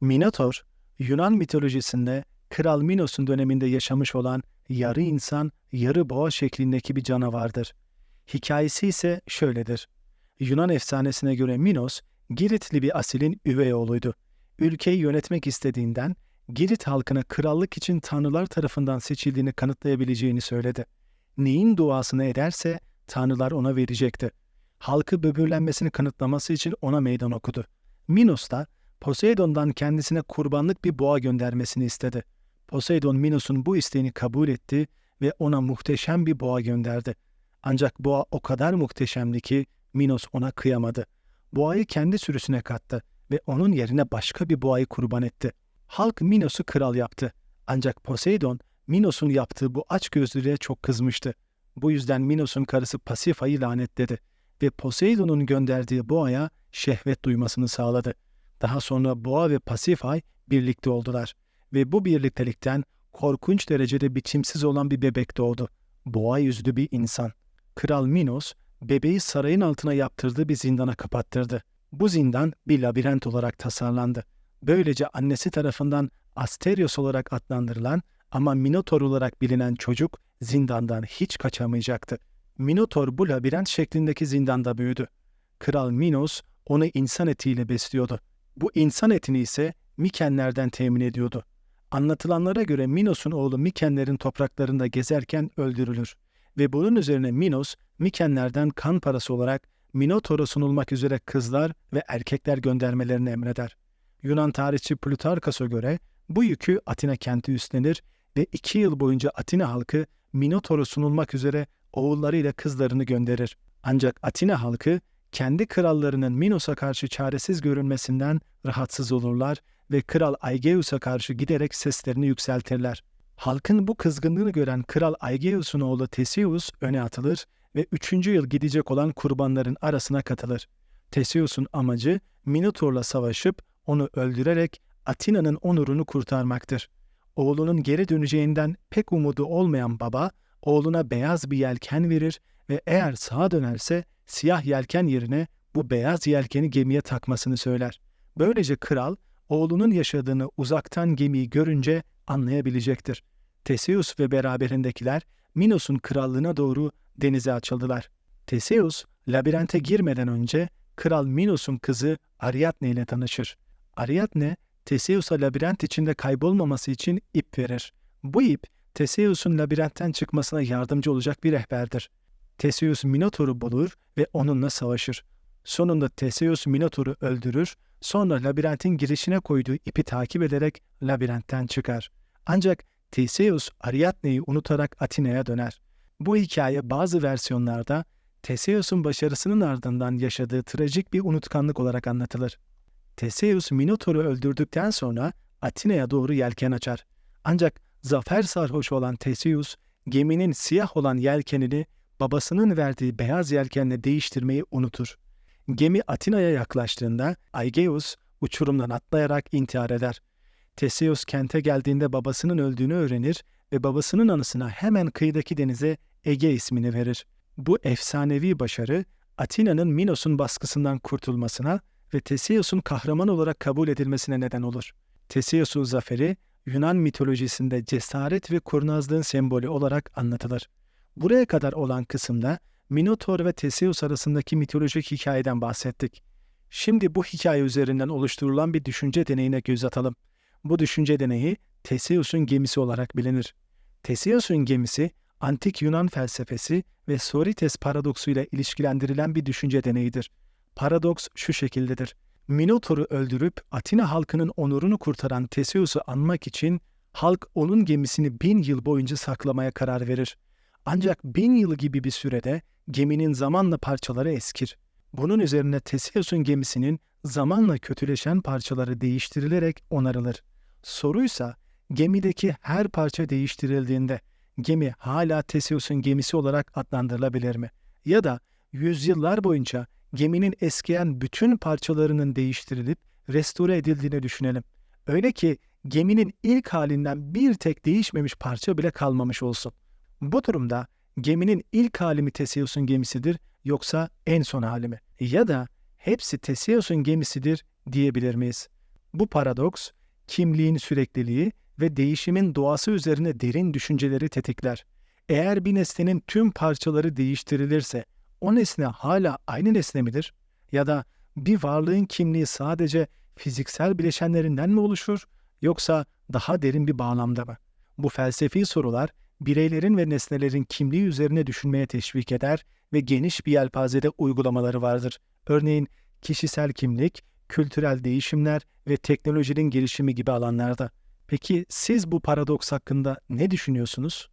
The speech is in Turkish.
Minotor, Yunan mitolojisinde Kral Minos'un döneminde yaşamış olan yarı insan, yarı boğa şeklindeki bir canavardır. Hikayesi ise şöyledir. Yunan efsanesine göre Minos, Giritli bir asilin üvey oğluydu. Ülkeyi yönetmek istediğinden Girit halkına krallık için tanrılar tarafından seçildiğini kanıtlayabileceğini söyledi. Neyin duasını ederse tanrılar ona verecekti. Halkı böbürlenmesini kanıtlaması için ona meydan okudu. Minos da Poseidon'dan kendisine kurbanlık bir boğa göndermesini istedi. Poseidon Minos'un bu isteğini kabul etti ve ona muhteşem bir boğa gönderdi. Ancak boğa o kadar muhteşemdi ki Minos ona kıyamadı. Boğayı kendi sürüsüne kattı ve onun yerine başka bir boğayı kurban etti. Halk Minos'u kral yaptı. Ancak Poseidon Minos'un yaptığı bu açgözlülüğe çok kızmıştı. Bu yüzden Minos'un karısı Pasifa'yı lanetledi ve Poseidon'un gönderdiği boğaya şehvet duymasını sağladı. Daha sonra boğa ve Pasifay birlikte oldular ve bu birliktelikten korkunç derecede biçimsiz olan bir bebek doğdu. Boğa yüzlü bir insan. Kral Minos, bebeği sarayın altına yaptırdığı bir zindana kapattırdı. Bu zindan bir labirent olarak tasarlandı. Böylece annesi tarafından Asterios olarak adlandırılan ama Minotor olarak bilinen çocuk zindandan hiç kaçamayacaktı. Minotor bu labirent şeklindeki zindanda büyüdü. Kral Minos onu insan etiyle besliyordu. Bu insan etini ise Mikenlerden temin ediyordu. Anlatılanlara göre Minos'un oğlu Mikenlerin topraklarında gezerken öldürülür ve bunun üzerine Minos, Mikenlerden kan parası olarak Minotor'a sunulmak üzere kızlar ve erkekler göndermelerini emreder. Yunan tarihçi Plutarkas'a göre bu yükü Atina kenti üstlenir ve iki yıl boyunca Atina halkı Minotor'a sunulmak üzere oğullarıyla kızlarını gönderir. Ancak Atina halkı kendi krallarının Minos'a karşı çaresiz görünmesinden rahatsız olurlar ve kral Aigeus'a karşı giderek seslerini yükseltirler. Halkın bu kızgınlığını gören kral Aigeus'un oğlu Theseus öne atılır ve üçüncü yıl gidecek olan kurbanların arasına katılır. Theseus'un amacı Minotor'la savaşıp onu öldürerek Atina'nın onurunu kurtarmaktır. Oğlunun geri döneceğinden pek umudu olmayan baba, oğluna beyaz bir yelken verir ve eğer sağa dönerse siyah yelken yerine bu beyaz yelkeni gemiye takmasını söyler. Böylece kral, oğlunun yaşadığını uzaktan gemiyi görünce anlayabilecektir. Theseus ve beraberindekiler Minos'un krallığına doğru denize açıldılar. Theseus, labirente girmeden önce Kral Minos'un kızı Ariadne ile tanışır. Ariadne, Theseus'a labirent içinde kaybolmaması için ip verir. Bu ip, Theseus'un labirentten çıkmasına yardımcı olacak bir rehberdir. Theseus Minotor'u bulur ve onunla savaşır. Sonunda Theseus Minotor'u öldürür, sonra labirentin girişine koyduğu ipi takip ederek labirentten çıkar. Ancak Theseus Ariadne'yi unutarak Atina'ya döner. Bu hikaye bazı versiyonlarda Theseus'un başarısının ardından yaşadığı trajik bir unutkanlık olarak anlatılır. Theseus Minotor'u öldürdükten sonra Atina'ya doğru yelken açar. Ancak zafer sarhoş olan Theseus, geminin siyah olan yelkenini babasının verdiği beyaz yelkenle değiştirmeyi unutur. Gemi Atina'ya yaklaştığında Aigeus uçurumdan atlayarak intihar eder. Theseus kente geldiğinde babasının öldüğünü öğrenir ve babasının anısına hemen kıyıdaki denize Ege ismini verir. Bu efsanevi başarı Atina'nın Minos'un baskısından kurtulmasına ve Theseus'un kahraman olarak kabul edilmesine neden olur. Theseus'un zaferi Yunan mitolojisinde cesaret ve kurnazlığın sembolü olarak anlatılır. Buraya kadar olan kısımda Minotor ve Theseus arasındaki mitolojik hikayeden bahsettik. Şimdi bu hikaye üzerinden oluşturulan bir düşünce deneyine göz atalım. Bu düşünce deneyi Theseus'un gemisi olarak bilinir. Theseus'un gemisi antik Yunan felsefesi ve Sorites paradoksuyla ilişkilendirilen bir düşünce deneyidir. Paradoks şu şekildedir. Minotor'u öldürüp Atina halkının onurunu kurtaran Theseus'u anmak için halk onun gemisini bin yıl boyunca saklamaya karar verir. Ancak bin yıl gibi bir sürede geminin zamanla parçaları eskir. Bunun üzerine Theseus'un gemisinin zamanla kötüleşen parçaları değiştirilerek onarılır. Soruysa gemideki her parça değiştirildiğinde gemi hala Theseus'un gemisi olarak adlandırılabilir mi? Ya da yüzyıllar boyunca geminin eskiyen bütün parçalarının değiştirilip restore edildiğini düşünelim. Öyle ki geminin ilk halinden bir tek değişmemiş parça bile kalmamış olsun. Bu durumda geminin ilk hali mi Theseus'un gemisidir yoksa en son hali mi? Ya da hepsi Theseus'un gemisidir diyebilir miyiz? Bu paradoks, kimliğin sürekliliği ve değişimin doğası üzerine derin düşünceleri tetikler. Eğer bir nesnenin tüm parçaları değiştirilirse, o nesne hala aynı nesne midir? Ya da bir varlığın kimliği sadece fiziksel bileşenlerinden mi oluşur, yoksa daha derin bir bağlamda mı? Bu felsefi sorular, bireylerin ve nesnelerin kimliği üzerine düşünmeye teşvik eder ve geniş bir yelpazede uygulamaları vardır. Örneğin kişisel kimlik, kültürel değişimler ve teknolojinin gelişimi gibi alanlarda. Peki siz bu paradoks hakkında ne düşünüyorsunuz?